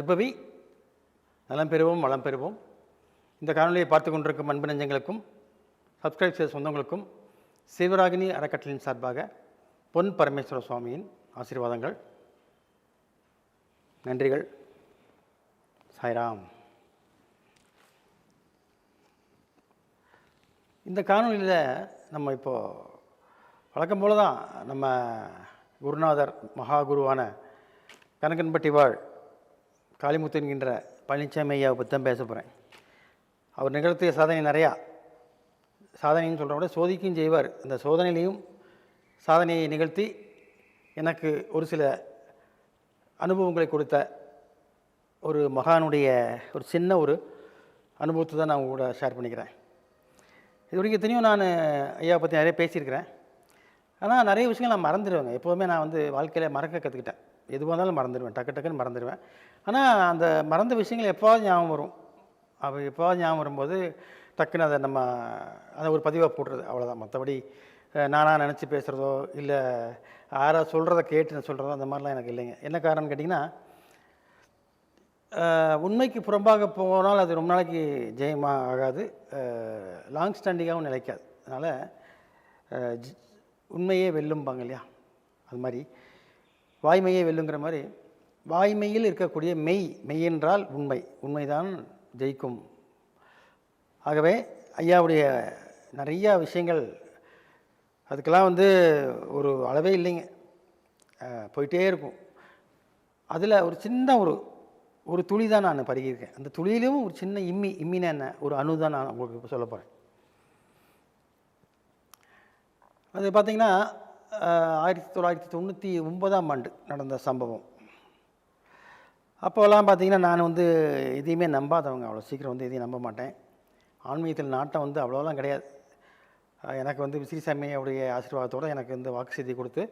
நற்பவி நலம் பெறுவோம் வளம் பெறுவோம். இந்த காணொலியை பார்த்து கொண்டிருக்கும் அன்பு நெஞ்சங்களுக்கும் சப்ஸ்கிரைப் செய்த சொந்தங்களுக்கும் சிவராகினி அறக்கட்டளையின் சார்பாக பொன் பரமேஸ்வர சுவாமியின் ஆசீர்வாதங்கள் நன்றிகள். சாய்ராம். இந்த காணொலியில் நம்ம இப்போது வழக்கம் போல தான் நம்ம குருநாதர் மகா குருவான கனகன்பட்டி வாழ் காளிமுத்து என்கின்ற பழனிசாமி ஐயாவை பற்றி தான் பேச போகிறேன் அவர் நிகழ்த்திய சாதனை நிறையா. சாதனைன்னு சொல்கிற விட சோதிக்கும் செய்வார். இந்த சோதனையிலையும் சாதனையை நிகழ்த்தி எனக்கு ஒரு சில அனுபவங்களை கொடுத்த ஒரு மகானுடைய ஒரு சின்ன ஒரு அனுபவத்தை தான் நான் உங்க கூட ஷேர் பண்ணிக்கிறேன். இது வரைக்கும் எத்தனையும் நான் ஐயாவை பற்றி நிறைய பேசியிருக்கிறேன். ஆனால் நிறைய விஷயங்கள் நான் மறந்துடுவேங்க எப்போதுமே நான் வந்து வாழ்க்கையில் மறக்க கற்றுக்கிட்டேன் எதுவாக இருந்தாலும் மறந்துடுவேன் டக்கு டக்குன்னு மறந்துடுவேன். ஆனால் அந்த மறந்த விஷயங்கள் எப்போவாது ஞாபகம் வரும். அப்போ எப்போவாது ஞாபகம் வரும்போது டக்குன்னு அதை நம்ம அதை ஒரு பதிவாக போடுறது அவ்வளோதான் மற்றபடி நானாக நினச்சி பேசுகிறதோ இல்லை யாராக சொல்கிறத கேட்டு நான் சொல்கிறதோ அந்த மாதிரிலாம் எனக்கு இல்லைங்க. என்ன காரணம்னு கேட்டிங்கன்னா உண்மைக்கு புறம்பாக போனால் அது ரொம்ப நாளைக்கு ஜெயமாக ஆகாது. லாங் ஸ்டாண்டிங்காகவும் நிலைக்காது. அதனால் உண்மையே வெல்லும்பாங்க இல்லையா? அது மாதிரி. வாய்மையை வெல்லுங்கிற மாதிரி வாய்மையில் இருக்கக்கூடிய மெய் மெய் என்றால் உண்மை. உண்மைதான் ஜெயிக்கும். ஆகவே ஐயாவுடைய நிறையா விஷயங்கள் அதுக்கெல்லாம் வந்து ஒரு அளவே இல்லைங்க. போயிட்டே இருக்கும். அதில் ஒரு சின்ன ஒரு ஒரு துளி தான் நான் பருகியிருக்கேன். அந்த துளியிலும் ஒரு சின்ன இம்மி இம்மினா என்ன? ஒரு அணு தான் நான் உங்களுக்கு இப்போ சொல்ல போகிறேன் அது பார்த்திங்கன்னா ஆயிரத்தி தொள்ளாயிரத்தி தொண்ணூற்றி ஒன்பதாம் ஆண்டு நடந்த சம்பவம். அப்போல்லாம் பார்த்தீங்கன்னா நான் வந்து எதையுமே நம்பாதவங்க. அவ்வளோ சீக்கிரம் வந்து எதையும் நம்ப மாட்டேன். ஆன்மீகத்தில் நாட்டம் வந்து அவ்வளோலாம் கிடையாது. எனக்கு வந்து விசிறிசாமியுடைய ஆசீர்வாதத்தோடு எனக்கு வந்து வாக்கு செய்தி கொடுத்து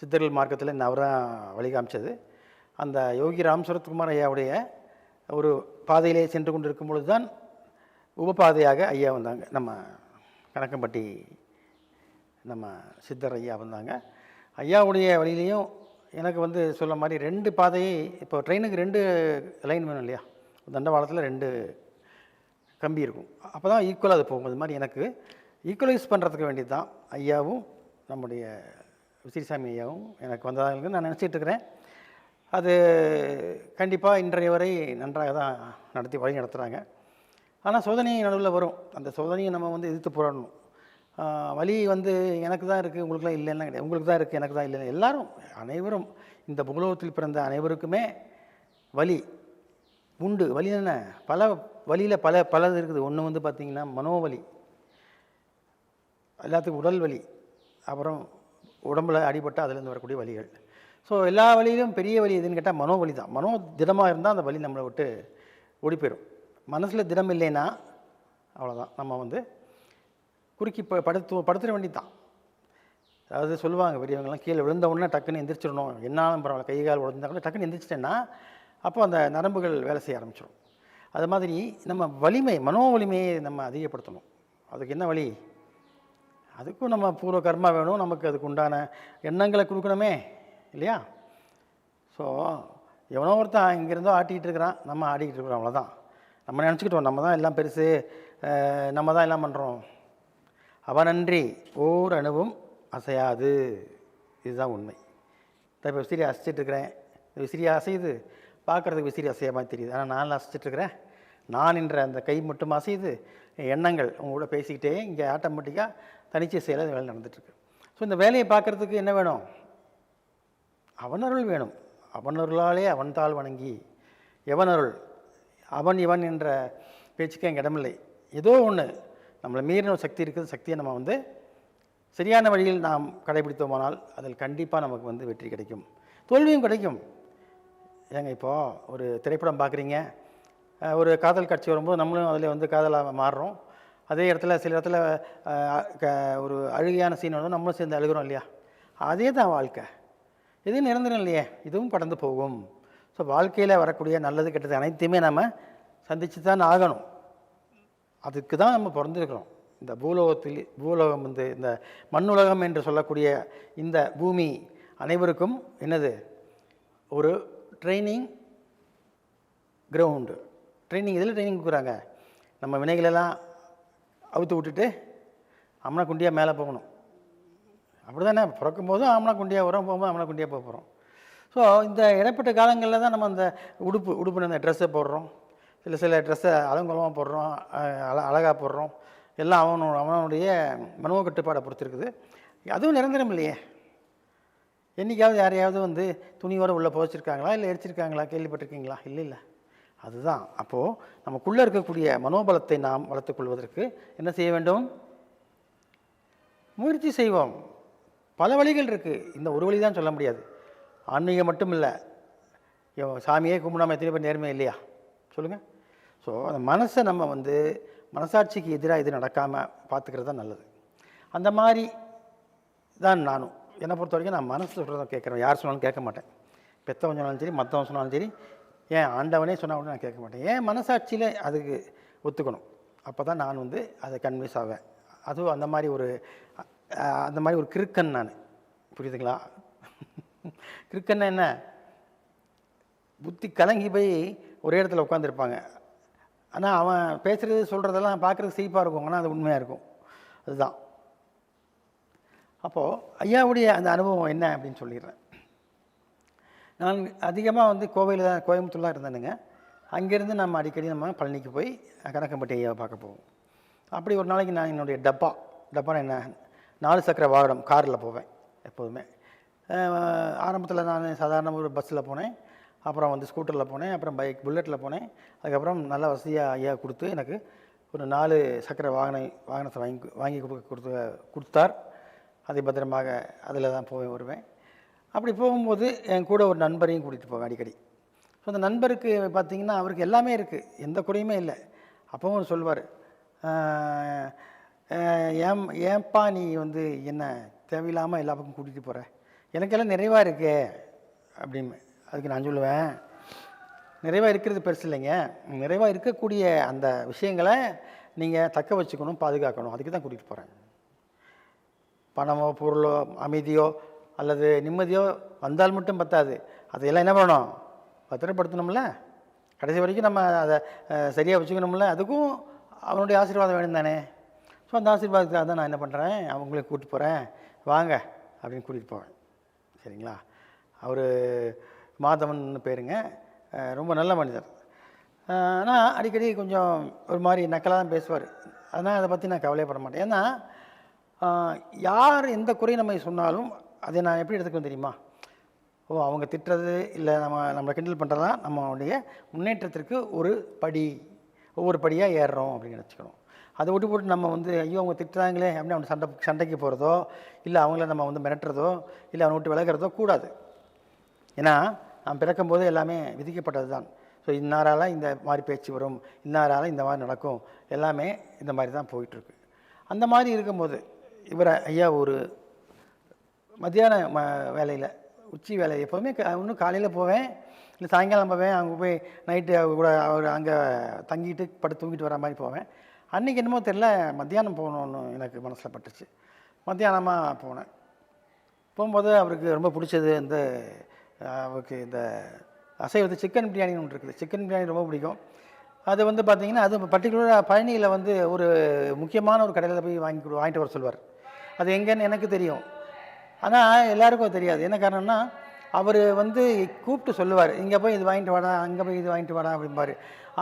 சித்தர்கள் மார்க்கத்தில் இந்த அவர் தான் வழி காமிச்சது அந்த யோகி ராம் சரத்குமார் ஐயாவுடைய ஒரு பாதையிலே சென்று கொண்டிருக்கும் பொழுது தான் உபபாதையாக ஐயா வந்தாங்க. நம்ம கணக்கம்பட்டி நம்ம சித்தர் ஐயா வந்தாங்க. ஐயாவுடைய வழியிலையும் எனக்கு வந்து சொல்ல மாதிரி ரெண்டு பாதையை இப்போ ட்ரெயினுக்கு ரெண்டு லைன் வேணும் இல்லையா? தண்டவாளத்தில் ரெண்டு கம்பி இருக்கும். அப்போ தான் ஈக்குவலாக அது போகும். அது மாதிரி எனக்கு ஈக்குவலைஸ் பண்ணுறதுக்கு வேண்டியது தான் ஐயாவும் நம்முடைய விசிறிசாமி ஐயாவும் எனக்கு வந்ததாக நான் நினச்சிட்டு இருக்கிறேன். அது கண்டிப்பாக இன்றைய வரை நன்றாக தான் நடத்தி வழி நடத்துகிறாங்க ஆனால் சோதனை நடுவில் வரும். அந்த சோதனையை நம்ம வந்து எதிர்த்து போராடணும். வலி வந்து எனக்கு தான் இருக்குது உங்களுக்குலாம் இல்லைன்னா கிடையாது. உங்களுக்கு தான் இருக்குது எனக்கு தான் இல்லை எல்லாரும் அனைவரும் இந்த புகலோகத்தில் பிறந்த அனைவருக்குமே வலி உண்டு. வலி என்ன? பல வலியில் பல பலது இருக்குது. ஒன்று வந்து பார்த்திங்கன்னா மனோவலி எல்லாத்துக்கும் உடல் வலி அப்புறம் உடம்புல அடிபட்டு அதுலேருந்து வரக்கூடிய வலிகள். ஸோ எல்லா வழியிலும் பெரிய வழி எதுன்னு கேட்டால் மனோவலி தான். மனோ திடமாக இருந்தால் அந்த வலி நம்மளை விட்டு ஓடி போயிடும் மனசில் திடம் இல்லைன்னா அவ்வளோதான் நம்ம வந்து குறுக்கி ப படுத்து படுத்துட வேண்டியது அதாவது சொல்லுவாங்க பெரியவங்கலாம் கீழே விழுந்த உடனே டக்குன்னு எந்திரிச்சிடணும். என்னாலும் பரவாயில்ல கை கால் உடஞ்சா கூட டக்குன்னு எந்திரிச்சிட்டேன்னா அப்போ அந்த நரம்புகள் வேலை செய்ய ஆரம்பிச்சிடும் அது மாதிரி நம்ம வலிமை மனோ வலிமையை நம்ம அதிகப்படுத்தணும். அதுக்கு என்ன வழி? அதுக்கும் நம்ம பூர்வ கர்மா வேணும். நமக்கு அதுக்கு உண்டான எண்ணங்களை கொடுக்கணுமே இல்லையா? ஸோ எவனோ ஒருத்தன் இங்கேருந்தோ ஆட்டிக்கிட்டு இருக்கிறான். நம்ம ஆடிக்கிட்டு இருக்கிறோம் அவ்வளோதான் நம்ம நினச்சிக்கிட்டோம் நம்ம தான் எல்லாம் பெருசு நம்ம தான் எல்லாம் பண்ணுறோம் அவனன்றி ஓர் அணுவும் அசையாது. இதுதான் உண்மை. இப்போ விசிறி அசைச்சிட்ருக்கிறேன் விசிறியை விசிறி அசையுது. பார்க்குறதுக்கு விசிறி அசைய மாதிரி தெரியுது. ஆனால் நான் அசைச்சிட்ருக்கிறேன் நான் என்ற அந்த கை மட்டும் அசையுது. எண்ணங்கள் உங்களோட கூட பேசிக்கிட்டே இங்கே ஆட்டோமேட்டிக்காக தனிச்சை செயல வேலை நடந்துட்டுருக்கு ஸோ இந்த வேலையை பார்க்குறதுக்கு என்ன வேணும்? அவனருள் வேணும். அவனருளாலே அவன் தாள் வணங்கி எவனருள் அவன் இவன் என்ற பேச்சுக்கு அங்கே இடமில்லை. ஏதோ ஒன்று நம்மளை மீறின ஒரு சக்தி இருக்குது. சக்தியை நம்ம வந்து சரியான வழியில் நாம் கடைபிடித்தோமானால் அதில் கண்டிப்பாக நமக்கு வந்து வெற்றி கிடைக்கும். தோல்வியும் கிடைக்கும். ஏங்க இப்போது ஒரு திரைப்படம் பார்க்குறீங்க. ஒரு காதல் காட்சி வரும்போது நம்மளும் அதில் வந்து காதலாக மாறுறோம். அதே இடத்துல சில இடத்துல க- ஒரு அழுகையான சீன் வரும் நம்மளும் சேர்ந்து அழுகிறோம் இல்லையா? அதே தான் வாழ்க்கை. எதுவும் நிரந்தரம் இல்லையே? இதுவும் கடந்து போகும். ஸோ வாழ்க்கையில் வரக்கூடிய நல்லது கெட்டது அனைத்தையுமே நம்ம சந்தித்து தான் ஆகணும். அதுக்கு தான் நம்ம பிறந்திருக்கிறோம். இந்த பூலோகத்தில் பூலோகம் வந்து இந்த மண்ணுலகம் என்று சொல்லக்கூடிய இந்த பூமி அனைவருக்கும் என்னது? ஒரு ட்ரைனிங் கிரவுண்டு ட்ரைனிங் இதில் ட்ரைனிங் கொடுக்குறாங்க? நம்ம வினைகளெல்லாம் அவுத்து விட்டுட்டு அம்மனை குண்டியாக மேலே போகணும். அப்படி தானே பிறக்கும் போதும் ஆமணா குண்டியாக உரம் போகும்போது ஆமணா குண்டியாக போக போகிறோம் ஸோ இந்த இடைப்பட்ட காலங்களில் தான் நம்ம அந்த உடுப்பு உடுப்பு அந்த ட்ரெஸ்ஸை போடுறோம். சில சில ட்ரெஸ்ஸை அலங்கோலமாக போடுறோம் அழ அழகாக போடுறோம். எல்லாம் அவனோட அவனுடைய மனோ கட்டுப்பாடை பொறுத்திருக்குது. அதுவும் நிரந்தரம் இல்லையே. என்றைக்காவது யாரையாவது வந்து துணியோடு உள்ளே புதைச்சிருக்காங்களா இல்லை எரிச்சிருக்காங்களா கேள்விப்பட்டிருக்கீங்களா? இல்லை இல்லை. அதுதான். அப்போது நமக்குள்ளே இருக்கக்கூடிய மனோபலத்தை நாம் வளர்த்துக்கொள்வதற்கு என்ன செய்ய வேண்டும்? முயற்சி செய்வோம். பல வழிகள் இருக்குது இந்த ஒரு வழி தான் சொல்ல முடியாது. ஆன்மீகம் மட்டும் இல்லை. சாமியே கும்பிடாமல் எத்தனை பேர் நேர்மை இல்லையா? சொல்லுங்கள் ஸோ அந்த மனசை நம்ம வந்து மனசாட்சிக்கு எதிராக இது நடக்காமல் பார்த்துக்கிறது தான் நல்லது. அந்த மாதிரி தான் நானும். என்னை பொறுத்த வரைக்கும் நான் மனசு சொல்கிறத கேட்குறேன். யார் சொன்னாலும் கேட்க மாட்டேன். பெத்தவன் சொன்னாலும் சரி மற்றவன் சொன்னாலும் சரி ஏன் ஆண்டவனே சொன்னால் கூட நான் கேட்க மாட்டேன். ஏன் மனசாட்சியில் அதுக்கு ஒத்துக்கணும்? அப்போ தான் நான் வந்து அதை கன்வின்ஸ் ஆவேன். அதுவும் அந்த மாதிரி ஒரு அந்த மாதிரி ஒரு கிறுக்கன் நான். புரியுதுங்களா? கிறுக்கன்னா என்ன? புத்தி கலங்கி போய் ஒரே இடத்துல உட்காந்துருப்பாங்க ஆனால் அவன் பேசுகிறது சொல்கிறதெல்லாம் பார்க்குறதுக்கு சிரிப்பாக இருக்கும். ஆனால் அது உண்மையாக இருக்கும். அதுதான். அப்போது ஐயாவுடைய அந்த அனுபவம் என்ன அப்படின்னு சொல்லிடுறேன். நான் அதிகமாக வந்து கோவையில் தான் கோயம்புத்தூர்லாம் இருந்தேனுங்க. அங்கேருந்து நம்ம அடிக்கடி நம்ம பழனிக்கு போய் கணக்கம்பட்டி ஐயாவை பார்க்க போவோம். அப்படி ஒரு நாளைக்கு நான் என்னுடைய டப்பா டப்பானா என்ன? நாலு சக்கர வாகனம் காரில் போவேன் எப்போதுமே. ஆரம்பத்தில் நான் சாதாரண ஒரு பஸ்ஸில் போனேன். அப்புறம் வந்து ஸ்கூட்டரில் போனேன் அப்புறம் பைக் புல்லட்டில் போனேன். அதுக்கப்புறம் நல்ல வசதியாக ஐயா கொடுத்து எனக்கு ஒரு நாலு சக்கர வாகன வாகனத்தை வாங்கி வாங்கி கொடுக்க கொடுத்து கொடுத்தார். அதை பத்திரமாக அதில் தான் போய் வருவேன். அப்படி போகும்போது என் கூட ஒரு நண்பரையும் கூட்டிகிட்டு போவேன் அடிக்கடி. ஸோ அந்த நண்பருக்கு பார்த்தீங்கன்னா அவருக்கு எல்லாமே இருக்குது எந்த குறையுமே இல்லை. அப்பவும் சொல்வார் ஏன் ஏன்ப்பா நீ வந்து என்ன தேவையில்லாமல் எல்லா பக்கம் கூட்டிகிட்டு போகிற எனக்கெல்லாம் நிறைவாக இருக்கே அப்படின்னு. அதுக்கு நான் சொல்லுவேன். நிறைவாக இருக்கிறது பெருசு இல்லைங்க. நிறைவாக இருக்கக்கூடிய அந்த விஷயங்களை நீங்கள் தக்க வச்சுக்கணும் பாதுகாக்கணும். அதுக்கு தான் கூட்டிகிட்டு போகிறேன் பணமோ பொருளோ அமைதியோ அல்லது நிம்மதியோ வந்தால் மட்டும் பத்தாது. அதையெல்லாம் என்ன பண்ணணும்? பத்திரப்படுத்தணும்ல. கடைசி வரைக்கும் நம்ம அதை சரியாக வச்சுக்கணும்ல. அதுக்கும் அவனுடைய ஆசீர்வாதம் வேணும் தானே. ஸோ அந்த ஆசீர்வாதத்துக்காக தான் நான் என்ன பண்ணுறேன் அவங்களே கூப்பிட்டு போகிறேன் வாங்க அப்படின்னு கூட்டிகிட்டு போவேன். சரிங்களா? அவர் மாதவன் பேருங்க. ரொம்ப நல்ல மனிதர். ஆனால் அடிக்கடி கொஞ்சம் ஒரு மாதிரி நக்கலாக தான் பேசுவார். அதனால் அதை பற்றி நான் கவலையப்பட மாட்டேன். ஏன்னா யார் எந்த குறை நம்ம சொன்னாலும் அதை நான் எப்படி எடுத்துக்கணும் தெரியுமா? ஓ அவங்க திட்டுறது இல்லை நம்ம நம்மளை கிண்டல் பண்ணுறதா நம்மளுடைய முன்னேற்றத்திற்கு ஒரு படி ஒவ்வொரு படியாக ஏறுறோம் அப்படின்னு நினச்சிக்கணும் அதை விட்டு போட்டு நம்ம வந்து ஐயோ அவங்க திட்டுறாங்களே அப்படின்னு அவங்க சண்டை சண்டைக்கு போகிறதோ இல்லை அவங்கள நம்ம வந்து மிரட்டுறதோ இல்லை அவனை விட்டு விலகிறதோ கூடாது. ஏன்னா நாம் பிறக்கும்போது எல்லாமே விதிக்கப்பட்டது தான் ஸோ இன்னாரால் இந்த மாதிரி பேச்சு வரும் இன்னாரால் இந்த மாதிரி நடக்கும் எல்லாமே இந்த மாதிரி தான் போயிட்டுருக்கு. அந்த மாதிரி இருக்கும்போது இவரை ஐயா ஒரு மத்தியான ம வேலையில் உச்சி வேலை எப்போதுமே இன்னும் காலையில் போவேன் இல்லை சாயங்காலம் போவேன் அங்கே போய் நைட்டு கூட அவர் அங்கே தங்கிட்டு படுத்து தூங்கிட்டு வர மாதிரி போவேன். அன்றைக்கி என்னமோ தெரில மத்தியானம் போகணுன்னு எனக்கு மனசில் பட்டுச்சு. மத்தியானமாக போனேன். போகும்போது அவருக்கு ரொம்ப பிடிச்சது இந்த ஓகே அவருக்கு இந்த அசைவத்து சிக்கன் பிரியாணின்னு ஒன்று இருக்குது. சிக்கன் பிரியாணி ரொம்ப பிடிக்கும். அது வந்து பார்த்திங்கன்னா அது பர்டிகுலராக பழனியில் வந்து ஒரு முக்கியமான ஒரு கடையில் போய் வாங்கி வாங்கிட்டு வர சொல்வார். அது எங்கேன்னு எனக்கு தெரியும். ஆனால் எல்லாருக்கும் தெரியாது. என்ன காரணம்னா அவர் வந்து கூப்பிட்டு சொல்லுவார். இங்கே போய் இது வாங்கிட்டு வாடா அங்கே போய் இது வாங்கிட்டு வாடா அப்படிம்பார்.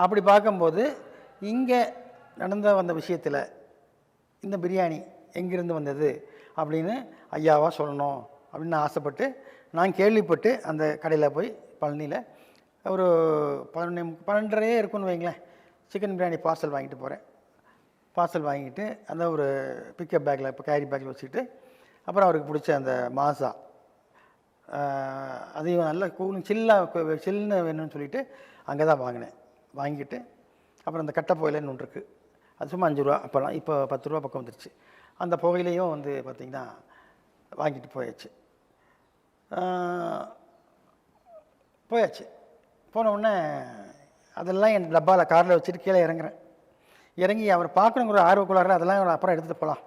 அப்படி பார்க்கும்போது இங்கே நடந்த வந்த விஷயத்தில் இந்த பிரியாணி எங்கேருந்து வந்தது? அப்படின்னு ஐயாவாக சொல்லணும் அப்படின்னு நான் ஆசைப்பட்டு நான் கேள்விப்பட்டு அந்த கடையில் போய் பழனியில் ஒரு பதினொன்று பன்னெண்டரையே இருக்கும்னு வைங்களேன். சிக்கன் பிரியாணி பார்சல் வாங்கிட்டு போகிறேன் பார்சல் வாங்கிட்டு அந்த ஒரு பிக்கப் பேக்கில் இப்போ கேரி பேக்கில் வச்சுக்கிட்டு அப்புறம் அவருக்கு பிடிச்ச அந்த மாசா. அதையும் நல்லா கூலிங் சில்லாக சில்லுன்னு வேணும்னு சொல்லிவிட்டு அங்கே தான் வாங்கினேன். வாங்கிட்டு அப்புறம் அந்த கட்டை புகையிலன்னு ஒன்று இருக்குது அது சும்மா அஞ்சு ரூபா அப்போல்லாம் இப்போ பத்து ரூபா பக்கம் வந்துருச்சு. அந்த புகையிலையும் வந்து பார்த்திங்கன்னா வாங்கிட்டு போயாச்சு. போயாச்சு. போன உடனே அதெல்லாம் என் டப்பாவில் காரில் வச்சுட்டு கீழே இறங்குறேன். இறங்கி அவர் பார்க்கணுங்கிற ஆர்வக்குள்ளாரில் அதெல்லாம் அப்புறம் எடுத்துகிட்டு போகலாம்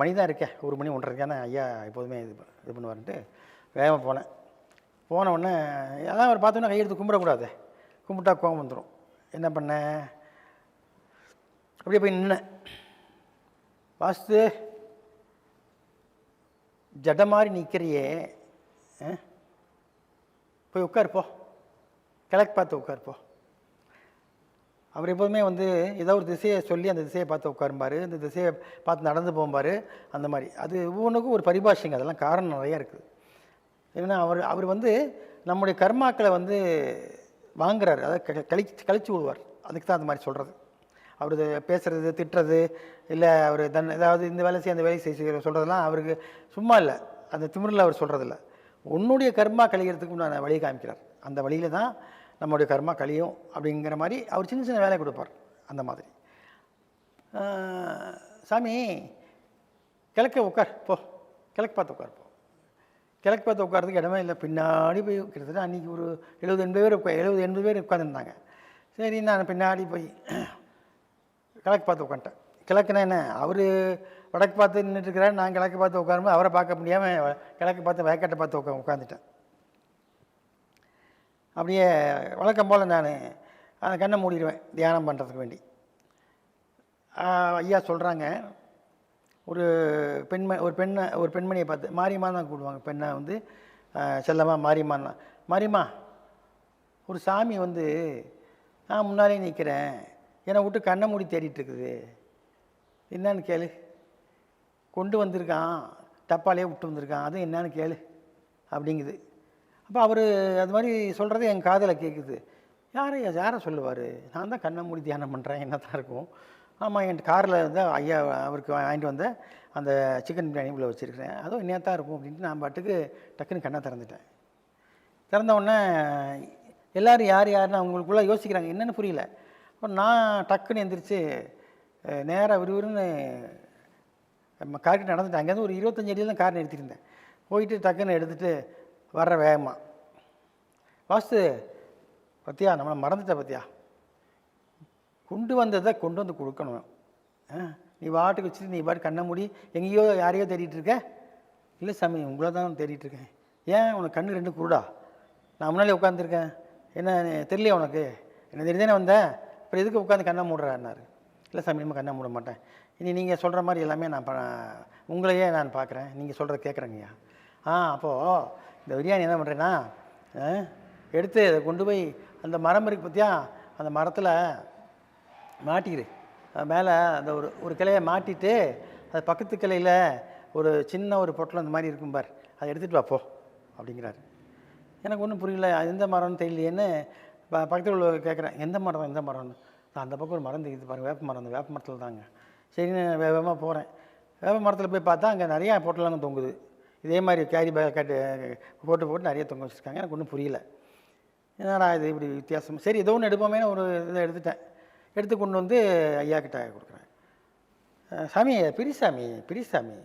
மணி தான் இருக்கே. ஒரு மணி ஒன்றரை தானே ஐயா எப்போதுமே இது இது பண்ணுவார்ன்ட்டு வேகமாக போனேன். போன உடனே அதான் அவர் பார்த்தோன்னா கையெடுத்து கும்பிடக்கூடாது. கும்பிட்டா கோவம் வந்துடும் என்ன பண்ணேன் அப்படியே போய் நின்னேன். வாஸ்து ஜட மாதிரி நிற்கிறியே போய் உட்காருப்போ. கிழக்கு பார்த்து உட்காருப்போ. அவர் எப்போதுமே வந்து ஏதோ ஒரு திசையை சொல்லி அந்த திசையை பார்த்து உட்காரும்பாரு. அந்த திசையை பார்த்து நடந்து போகும்பார். அந்த மாதிரி. அது ஒவ்வொன்றுக்கும் ஒரு பரிபாஷைங்க. அதெல்லாம் காரணம் நிறையா இருக்குது. ஏன்னா அவர் அவர் வந்து நம்முடைய கர்மாக்களை வந்து வாங்குறாரு. அதை க- கழிச்சு கழிச்சு விடுவார். அதுக்கு தான் அந்த மாதிரி சொல்கிறது அவர் இது பேசுறது திட்டுறது இல்லை அவர் தன் ஏதாவது இந்த வேலை செய்ய அந்த வேலை செய்ய சொல்கிறதெல்லாம் அவருக்கு சும்மா இல்லை. அந்த திமிரில் அவர் சொல்கிறதில்ல உன்னுடைய கர்மா கழிகிறதுக்கு உண்டான வழி காமிக்கிறார். அந்த வழியில தான் நம்முடைய கர்மா கழியும் அப்படிங்கிற மாதிரி அவர் சின்ன சின்ன வேலை கொடுப்பார். அந்த மாதிரி. சாமி கிழக்க உட்கார். போ. கிழக்கு பார்த்து உட்கார் போ. கிழக்கு பார்த்து உட்காரதுக்கு இடமே இல்லை. பின்னாடி போய் கிட்டத்தட்ட அன்றைக்கி ஒரு எழுபது எண்பது பேர் உட்கா எழுபது எண்பது பேர் உட்காந்துருந்தாங்க சரி நான் பின்னாடி போய் கிழக்கு பார்த்து உட்காந்துட்டேன் கிழக்குனா என்ன? அவர் வடக்கு பார்த்து நின்றுட்டுருக்கிறார் நான் கிழக்கு பார்த்து உட்காரும்போது அவரை பார்க்க முடியாமல் கிழக்கு பார்த்து வயக்காட்டை பார்த்து உட்கா உட்காந்துட்டேன் அப்படியே வழக்கம் போல் நான் அந்த கண்ணை மூடிடுவேன் தியானம் பண்ணுறதுக்கு வேண்டி. ஐயா சொல்கிறாங்க ஒரு பெண்ம ஒரு பெண்ணை ஒரு பெண்மணியை பார்த்து மாரியம்மா தான் கூப்பிடுவாங்க. பெண்ணை வந்து செல்லம்மா மாரியம்மா மாரியம்மா ஒரு சாமி வந்து நான் முன்னாலே நிற்கிறேன் என்னை விட்டு கண்ணை மூடி தேடிட்டு இருக்குது என்னன்னு கேளு. கொண்டு வந்திருக்கான். டப்பாலே விட்டு வந்திருக்கான். அதுவும் என்னன்னு கேளு. அப்படிங்குது. அப்போ அவர் அது மாதிரி சொல்கிறது என் காதில் கேட்குது யாரை யாரை சொல்லுவார்? நான் தான் கண்ணை மூடி தியானம் பண்ணுறேன் என்ன தான் இருக்கும். ஆமாம் என் காரில் வந்து ஐயா அவருக்கு வாங்கிட்டு வந்த அந்த சிக்கன் பிரியாணி உள்ள வச்சுருக்கிறேன். அதுவும் என்ன தான் இருக்கும் அப்படின்ட்டு நான் பாட்டுக்கு டக்குன்னு கண்ணை திறந்துட்டேன். திறந்த உடனே யார் யாருன்னு அவங்களுக்குள்ளே யோசிக்கிறாங்க. என்னென்னு புரியல. அப்போ நான் டக்குன்னு எந்திரிச்சு நேராக விறுவிறுன்னு கரெக்டாக கார்கிட்ட நடந்துட்டேன். அங்கேருந்து ஒரு இருபத்தஞ்சு அடியில் தான் கார் நிறுத்தியிருந்தேன். போயிட்டு டக்குன்னு எடுத்துகிட்டு வர்ற வேகமாக வாஸ்து பத்தியா நம்மளை மறந்துட்ட பத்தியா? கொண்டு வந்ததை கொண்டு வந்து கொடுக்கணும். ஆ, நீ வாட்டுக்கு வச்சுட்டு நீ பாட்டு கண்ணை மூடி எங்கேயோ யாரையோ தேடிட்டு இருக்க? இல்லை சாமி உங்களை தான் தேடிட்டுருக்கேன் ஏன் உனக்கு கண்ணு ரெண்டு குருடா? நான் முன்னாலே உட்காந்துருக்கேன் என்ன தெரியலையா உனக்கு? என்ன தெரியுதானே வந்தேன். அப்புறம் எதுக்கு உட்காந்து கண்ணை மூடுறாருனாரு இல்லை சாமி நம்ம கண்ணை மூட மாட்டேன். இனி நீங்கள் சொல்கிற மாதிரி எல்லாமே நான் ப உங்களையே நான் பார்க்குறேன் நீங்கள் சொல்கிறத கேட்குறேங்கய்யா ஆ அப்போது இந்த பிரியாணி என்ன பண்ணுறேன்னா ஆ, எடுத்து அதை கொண்டு போய் அந்த மரம் இருக்கு பார்த்தியா அந்த மரத்தில் மாட்டிக்கிரு மேலே அந்த ஒரு ஒரு கிளையை மாட்டிட்டு அது பக்கத்து கிளையில் ஒரு சின்ன ஒரு பொட்டலம் அந்த மாதிரி இருக்கும் பார். அதை எடுத்துகிட்டு வாப்போ அப்படிங்கிறாரு. எனக்கு ஒன்றும் புரியல அது எந்த மரம்னு தெரியலையேன்னு ப- பக்கத்தில் உள்ள கேட்குறேன் எந்த மரம் எந்த மரம்னு. நான் அந்த பக்கம் ஒரு மரம் தெரியுது பாருங்கள் வேப்ப மரம் அந்த வேப்ப மரத்தில் தாங்க. சரின்னு வேகமாக போகிறேன் வேப்ப மரத்தில் போய் பார்த்தா அங்கே நிறையா பொட்டலங்க தொங்குது. இதே மாதிரி கேரி பேக் கட்டு போட்டு போட்டு நிறைய தொங்க வச்சுருக்காங்க. எனக்கு ஒன்றும் புரியல. என்னடா இது இப்படி வித்தியாசம்? சரி ஏதோ ஒன்று எடுப்போமே ஒரு இதை எடுத்துட்டேன். எடுத்து கொண்டு வந்து ஐயா கிட்ட கொடுக்குறேன் சாமி பிரிசாமி பிரிசாமி.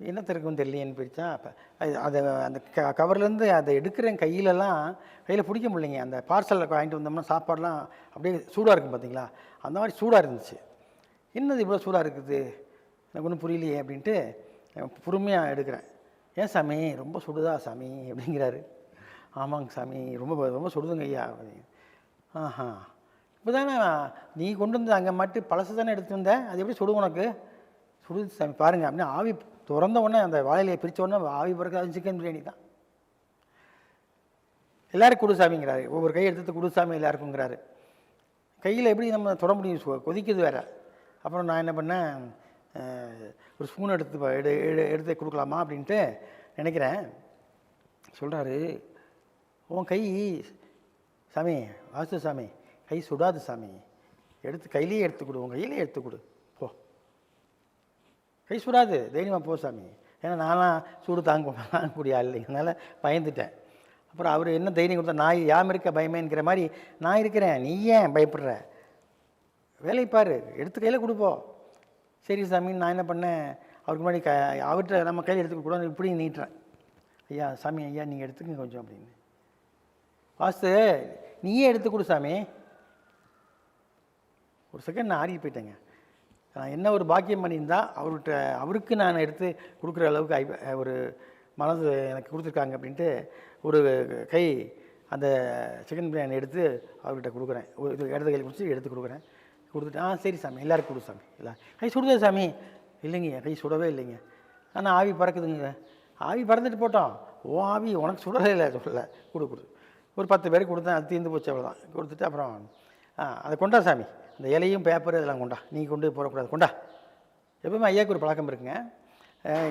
என்னத்த இருக்குன்னு தெரியலையேன்னு பிரித்தா அப்போ அது அதை அந்த க கவர்லேருந்து அதை எடுக்கிறேன் கையிலலாம் கையில் பிடிக்க முடியலைங்க. அந்த பார்சலில் வாங்கிட்டு வந்தோம்னா சாப்பாடுலாம் அப்படியே சூடாக இருக்கும் பார்த்தீங்களா அந்த மாதிரி சூடாக இருந்துச்சு. என்னது இவ்வளோ சூடாக இருக்குது? எனக்கு ஒன்றும் புரியலையே அப்படின்ட்டு பொறுமையாக எடுக்கிறேன். ஏன் சாமி? ரொம்ப சுடுதா சாமி? அப்படிங்கிறாரு. ஆமாங்க சாமி. ரொம்ப ரொம்ப சுடுதுங்க ஐயா. ஆஹா. இப்போ தானே நீ கொண்டு வந்த அங்கே மட்டும் பழசு தானே எடுத்து வந்த? அது எப்படி சுடு உனக்கு? சுடுது சாமி. பாருங்கள் அப்படின்னு ஆவி திறந்த உடனே அந்த வாழையிலையை பிரித்த உடனே ஆவி பிறகு அது சிக்கன் பிரியாணி தான். எல்லாரும் கொடு சாமிங்கிறாரு. ஒவ்வொரு கை எடுத்து கொடு சாமி எல்லாருக்குங்கிறாரு கையில் எப்படி நம்ம தொட முடியும்? கொதிக்கிறது கொதிக்குது அப்புறம் நான் என்ன பண்ணேன் ஒரு ஸ்பூன் எடுத்து எடு எடு- எடுத்து கொடுக்கலாமா அப்படின்ட்டு நினைக்கிறேன். சொல்கிறாரு உன் கை சாமி வாசு சாமி கை சுடாது சாமி. எடுத்து கையிலேயே எடுத்து கொடு உன் கையிலேயே எடுத்து கொடு. போ. கை சுடாது தைரியமாக போ சாமி. ஏன்னா நான்லாம் சூடு தாங்க தாங்கக்கூடிய ஆள் இல்லைங்கனால பயந்துட்டேன். அப்புறம் அவர் என்ன தைரியம் கொடுத்தா நான் யாம் இருக்க பயமேங்கிற மாதிரி நான் இருக்கிறேன். நீ ஏன் பயப்படுற? வேலையை பாரு எடுத்து கையில் கொடுப்போம் சரி சாமி நான் என்ன பண்ணேன்? அவருக்கு முன்னாடி க அவர்கிட்ட நம்ம கையில் எடுத்து கூட இப்படி நீட்டுறேன். ஐயா சாமி ஐயா நீங்கள் எடுத்துக்கங்க கொஞ்சம் அப்படின்னு. வாஸ்து நீயே எடுத்து கொடு சாமி. ஒரு செகண்ட் நான் ஆறி போயிட்டேங்க. நான் என்ன ஒரு பாக்கியம் பண்ணியிருந்தா அவர்கிட்ட அவருக்கு நான் எடுத்து கொடுக்குற அளவுக்கு ஐ- ஒரு மனது எனக்கு கொடுத்துருக்காங்க அப்படின்ட்டு ஒரு கை அந்த சிக்கன் பிரியாணி எடுத்து அவர்கிட்ட கொடுக்குறேன். ஒரு இது இடது கையில் கொடுத்து எடுத்து கொடுக்குறேன். கொடுத்துட்டு ஆ சரி சாமி எல்லாருக்கும் கொடு சாமி. இல்லை கை சுடுதே சாமி. இல்லைங்க கை சுடவே இல்லைங்க. ஆனால் ஆவி பறக்குதுங்க. ஆவி பறந்துட்டு போட்டோம். ஓ ஆவி உனக்கு சுடவே இல்லை சொல்லலை. கொடு கொடு. ஒரு பத்து பேருக்கு கொடுத்தேன் அது தீர்ந்து போச்சு அவ்வளோதான் கொடுத்துட்டு அப்புறம் ஆ அதை கொண்டா சாமி. அந்த இலையும் பேப்பர் இதெல்லாம் கொண்டா. நீங்கள் கொண்டு போடக்கூடாது. கொண்டா. எப்பவுமே ஐயாவுக்கு ஒரு பழக்கம் இருக்குங்க.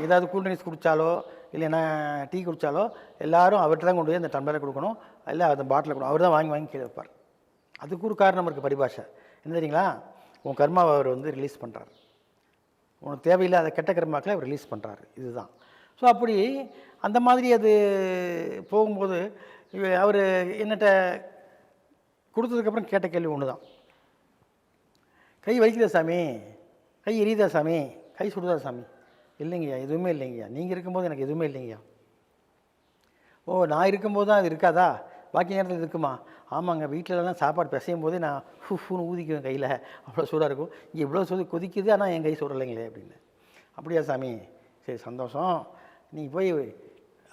ஏதாவது கூல் ட்ரிங்க்ஸ் குடித்தாலோ இல்லைன்னா டீ குடித்தாலோ எல்லோரும் அவர்கிட்ட தான் கொண்டு போய் அந்த டம்ளரை கொடுக்கணும். இல்லை அந்த பாட்டில் கொடுக்கணும் அவர் தான் வாங்கி வாங்கி கீழே வைப்பார். அதுக்கு ஒரு காரணம் இருக்குது பரிபாஷை. என்ன தெரியுங்களா? உன் கர்மாவை அவர் வந்து ரிலீஸ் பண்ணுறார் உனக்கு தேவையில்லாத கெட்ட கர்மாக்களை அவர் ரிலீஸ் பண்ணுறாரு இதுதான். ஸோ அப்படி அந்த மாதிரி அது போகும்போது அவர் என்னட்ட கொடுத்ததுக்கப்புறம் கேட்ட கேள்வி ஒன்று தான் கை வலிக்குதா சாமி? கை எரியுதா சாமி? கை சுடுதா சாமி? இல்லைங்கய்யா எதுவுமே இல்லைங்கய்யா. நீங்கள் இருக்கும்போது எனக்கு எதுவுமே இல்லைங்கய்யா. ஓ நான் இருக்கும்போது தான் அது இருக்காதா? பாக்கி நேரத்தில் இருக்குமா? ஆமாங்க வீட்டிலலாம் சாப்பாடு பிசையும் போதே நான் ஃபுன்னு ஊதிக்குவேன் கையில். அவ்வளோ சூடாக இருக்கும். இங்கே இவ்வளோ சூடு கொதிக்குது ஆனால் என் கை சுடலைங்களே அப்படின்னு. அப்படியா சாமி? சரி சந்தோஷம். நீ போய்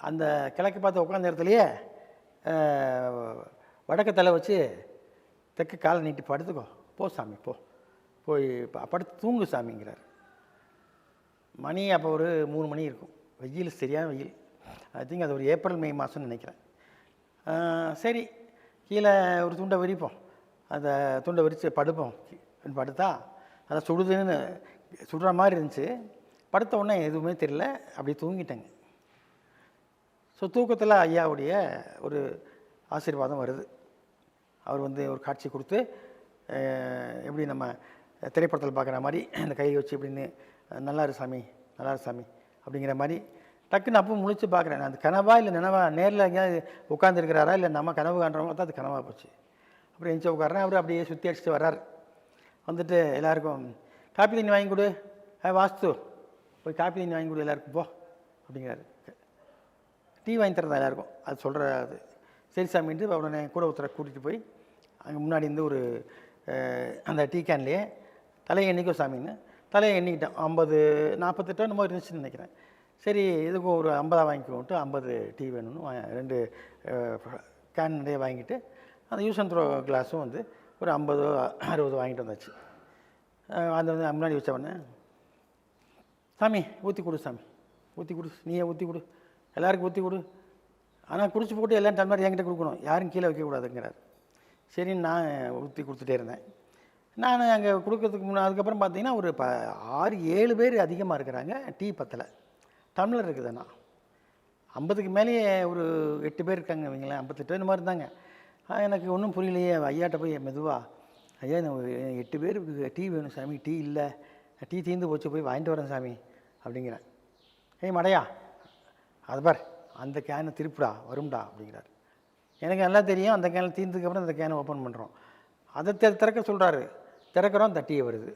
அந்த கிழக்கு பார்த்து உட்காந்த இடத்துலையே வடக்கு தலை வச்சு தெற்கு காலை நீட்டி படுத்துக்கோ. போ சாமி போ. போய் படுத்து தூங்கு சாமிங்கிறார். மணி அப்போ ஒரு மூணு மணி இருக்கும். வெயில் சரியான வெயில். ஐ திங்க் அது ஒரு ஏப்ரல் மே மாதம்னு நினைக்கிறேன். சரி. கீழே ஒரு துண்டை விரிப்போம். அந்த துண்டை விரித்து படுப்போம். படுத்தா அதை சுடுதுன்னு சுடுற மாதிரி இருந்துச்சு. படுத்த உடனே எதுவுமே தெரியல. அப்படியே தூங்கிட்டேங்க. ஸோ தூக்கத்தில் ஐயாவுடைய ஒரு ஆசீர்வாதம் வருது. அவர் வந்து ஒரு காட்சி கொடுத்து எப்படி நம்ம திரைப்படத்தில் பார்க்குற மாதிரி அந்த கையை வச்சு இப்படின்னு நல்லாரு சாமி நல்லாரு சாமி அப்படிங்கிற மாதிரி டக்குன்னு அப்போ முழிச்சு பார்க்குறேன் அந்த கனவா இல்லை நினவா? நேரில் எங்கேயாவது உட்காந்துருக்கிறாரா இல்லை நம்ம கனவு காண்றோமோ தான் அது கனவாக போச்சு. அப்புறம் எஞ்சி உட்காரேன் அவர் அப்படியே சுற்றி அடிச்சுட்டு வர்றார். வந்துட்டு எல்லாருக்கும் காப்பி தண்ணி வாங்கி கொடு. வாஸ்து போய் காப்பி தண்ணி வாங்கி கொடு எல்லாருக்கும். போ அப்படிங்கிறாரு. டீ வாங்கி தரதா எல்லாருக்கும்? அது சொல்கிற அது. சரி சாமின்ட்டு உடனே கூட ஒருத்தரை கூட்டிகிட்டு போய் அங்கே முன்னாடி இருந்து ஒரு அந்த டீ கேன்லேயே தலையை எண்ணிக்கோ சாமின்னு. தலையை எண்ணிக்கிட்டேன். ஐம்பது நாற்பத்தெட்டோ என்னமோ இருந்துச்சுன்னு நினைக்கிறேன். சரி இதுக்கு ஒரு ஐம்பதா வாங்கிக்கோன்ட்டு ஐம்பது டீ வேணும்னு ரெண்டு கேன் நிறைய வாங்கிட்டு அந்த யூஸ் அண்ட் த்ரோ கிளாஸும் வந்து ஒரு ஐம்பதோ அறுபதோ வாங்கிட்டு வந்தாச்சு. அந்த வந்து முன்னாடி வச்ச உடனே சாமி ஊற்றி கொடு சாமி ஊற்றி கொடு நீயே ஊற்றி கொடு எல்லாருக்கும் ஊற்றி கொடு. ஆனால் குடிச்சு போட்டு எல்லாம் டம்ளர் என்கிட்ட கொடுக்கணும் யாரும் கீழே வைக்கக்கூடாதுங்கிறார் சரின்னு நான் ஊற்றி கொடுத்துட்டே இருந்தேன். நான் அங்கே கொடுக்கறதுக்கு முன்னே அதுக்கப்புறம் பார்த்தீங்கன்னா ஒரு ப ஆறு ஏழு பேர் அதிகமாக இருக்கிறாங்க டீ பத்தலை. டம்ளர் இருக்குதுண்ணா. ஐம்பதுக்கு மேலேயே ஒரு எட்டு பேர் இருக்காங்க இவங்களேன் ஐம்பத்தெட்டு இந்த மாதிரி இருந்தாங்க. எனக்கு ஒன்றும் புரியலையே. ஐயாட்ட போய் மெதுவாக ஐயா எட்டு பேருக்கு டீ வேணும் சாமி. டீ இல்லை. டீ தீர்ந்து போச்சு. போய் வாங்கிட்டு வரேன் சாமி. அப்படிங்கிறேன் ஏய் மடையா. அது பார். அந்த கேனை திருப்பிடா. வரும்டா. அப்படிங்கிறார். எனக்கு நல்லா தெரியும். அந்த கேனில் தீர்ந்ததுக்கப்புறம் அந்த கேனை ஓப்பன் பண்ணுறோம் அதை திற திறக்க சொல்கிறாரு திறக்கிறோம். அந்த டீயை வருது.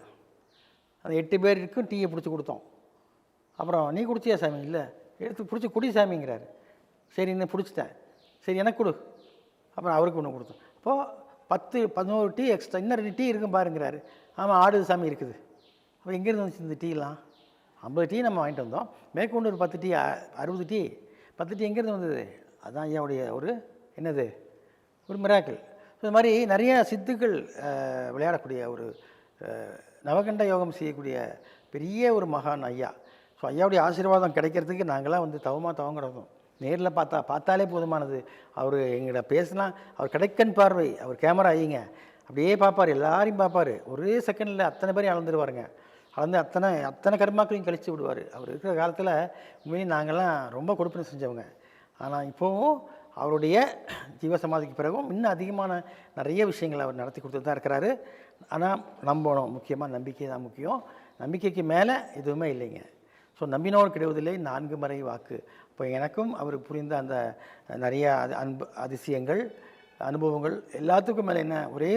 அந்த எட்டு பேருக்கும் டீயை பிடிச்சி கொடுத்தோம். அப்புறம் நீ குடிச்சியா சாமி? இல்லை. எடுத்து பிடிச்சி குடி சாமிங்கிறாரு. சரி இன்னும் பிடிச்சிட்டேன். சரி எனக்கு கொடு. அப்புறம் அவருக்கு ஒன்று கொடுத்தோம். அப்போது பத்து பதினோரு டீ எக்ஸ்ட்ரா இன்னும் ரெண்டு டீ இருக்கும் பாருங்கிறாரு. ஆமாம் ஆடு சாமி இருக்குது. அப்போ எங்கேருந்து வந்துச்சு இந்த டீலாம்? ஐம்பது டீ நம்ம வாங்கிட்டு வந்தோம். மேற்கொண்டு ஒரு பத்து டீ அறுபது டீ. பத்து டீ எங்கேருந்து வந்தது? அதுதான் ஐயாவுடைய ஒரு என்னது? ஒரு மிராக்கள் இது மாதிரி நிறைய சித்துக்கள் விளையாடக்கூடிய ஒரு நவகண்ட யோகம் செய்யக்கூடிய பெரிய ஒரு மகான் ஐயா. ஸோ ஐயாவுடைய ஆசீர்வாதம் கிடைக்கிறதுக்கு நாங்களாம் வந்து தவமாக தவம் கிடந்தோம் நேரில் பார்த்தா பார்த்தாலே போதுமானது. அவர் எங்கள்கிட்ட பேசினா அவர் கிடைக்கன் பார்வை. அவர் கேமரா ஐயுங்க. அப்படியே பார்ப்பார். எல்லாரையும் பார்ப்பார். ஒரே செகண்டில் அத்தனை பேரையும் அளந்துருவாருங்க. அளந்து அத்தனை அத்தனை கர்மாக்களையும் கழித்து விடுவார். அவர் இருக்கிற காலத்தில் உண்மையை நாங்கள்லாம் ரொம்ப கொடுப்பனை செஞ்சவங்க. ஆனால் இப்போவும் அவருடைய ஜீவசமாதிக்கு பிறகும் இன்னும் அதிகமான நிறைய விஷயங்களை அவர் நடத்தி கொடுத்துட்டு தான் இருக்கிறாரு. ஆனால் நம்பணும். முக்கியமாக நம்பிக்கை தான் முக்கியம். நம்பிக்கைக்கு மேலே எதுவுமே இல்லைங்க. ஸோ நம்பினோர் கிடைவதில்லை நான்கு மறை வாக்கு. இப்போ எனக்கும் அவர் புரிந்த அந்த நிறைய அது அன்பு அதிசயங்கள் அனுபவங்கள் எல்லாத்துக்கும் மேலே என்ன ஒரே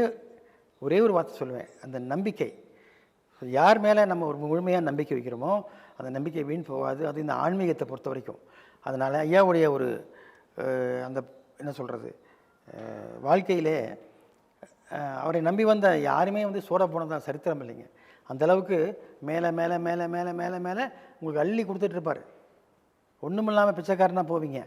ஒரே ஒரு வார்த்தை சொல்லுவேன் அந்த நம்பிக்கை. ஸோ யார் மேலே நம்ம ஒரு முழுமையாக நம்பிக்கை வைக்கிறோமோ அந்த நம்பிக்கை வீண் போகாது அது இந்த ஆன்மீகத்தை பொறுத்த வரைக்கும். அதனால் ஐயாவுடைய ஒரு அந்த என்ன சொல்கிறது வாழ்க்கையிலே அவரை நம்பி வந்த யாருமே வந்து சோட போனதா சரித்திரம் இல்லைங்க. அந்த அளவுக்கு மேலே மேலே மேலே மேலே மேலே மேலே உங்களுக்கு அள்ளி கொடுத்துட்ருப்பார். ஒன்றும் இல்லாமல் பிச்சைக்காரனாக போவீங்க.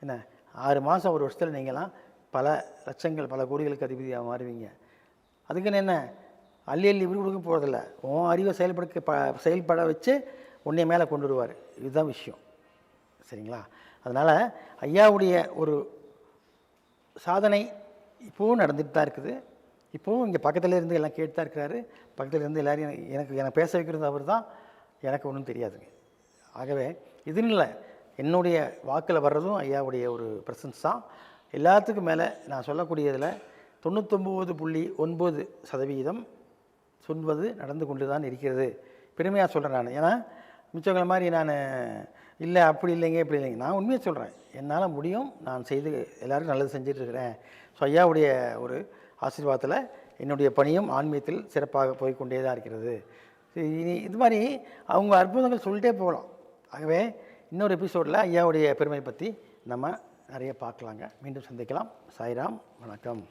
என்ன? ஆறு மாதம் ஒரு வருஷத்தில் நீங்களாம் பல லட்சங்கள் பல கோடிகளுக்கு அதிபதியாக மாறுவீங்க. அதுக்குன்னு என்ன? அள்ளி அள்ளி இப்படி கொடுக்க போகிறதில்ல உன் அறிவை செயல்படுக்க ப செயல்பட வச்சு உன்னை மேலே கொண்டு வருவார். இதுதான் விஷயம். சரிங்களா? அதனால் ஐயாவுடைய ஒரு சாதனை இப்போவும் நடந்துட்டு தான் இருக்குது. இப்போவும் இங்கே பக்கத்தில் இருந்து எல்லாம் கேட்டு தான் இருக்கிறாரு. பக்கத்தில் இருந்து எல்லோரும் எனக்கு- எனக்கு பேச வைக்கிறது அவர் தான். எனக்கு ஒன்றும் தெரியாதுங்க. ஆகவே இதுன்னு இல்லை. என்னுடைய வாக்கில் வர்றதும் ஐயாவுடைய ஒரு ப்ரெசன்ஸ் தான். எல்லாத்துக்கும் மேலே நான் சொல்லக்கூடியதில் தொண்ணூத்தொம்பது புள்ளி ஒன்பது சதவீதம் சொல்வது நடந்து கொண்டு தான் இருக்கிறது. பெருமையாக சொல்கிறேன் நான். ஏன்னா மிச்சவங்களை மாதிரி நான் இல்லை அப்படி இல்லைங்க இப்படி இல்லைங்க. நான் உண்மையாக சொல்கிறேன் என்னால் முடியும். நான் செய்து எல்லோரும் நல்லது செஞ்சிட்ருக்கிறேன் ஸோ ஐயாவுடைய ஒரு ஆசீர்வாதத்தில் என்னுடைய பணியும் ஆன்மீகத்தில் சிறப்பாக போய்க்கொண்டே தான் இருக்கிறது இனி இது மாதிரி அவங்க அற்புதங்கள் சொல்லிட்டே போகலாம். ஆகவே இன்னொரு எபிசோடில் ஐயாவுடைய பெருமை பற்றி நம்ம நிறைய பார்க்கலாங்க. மீண்டும் சந்திக்கலாம். சாய்ராம் வணக்கம்.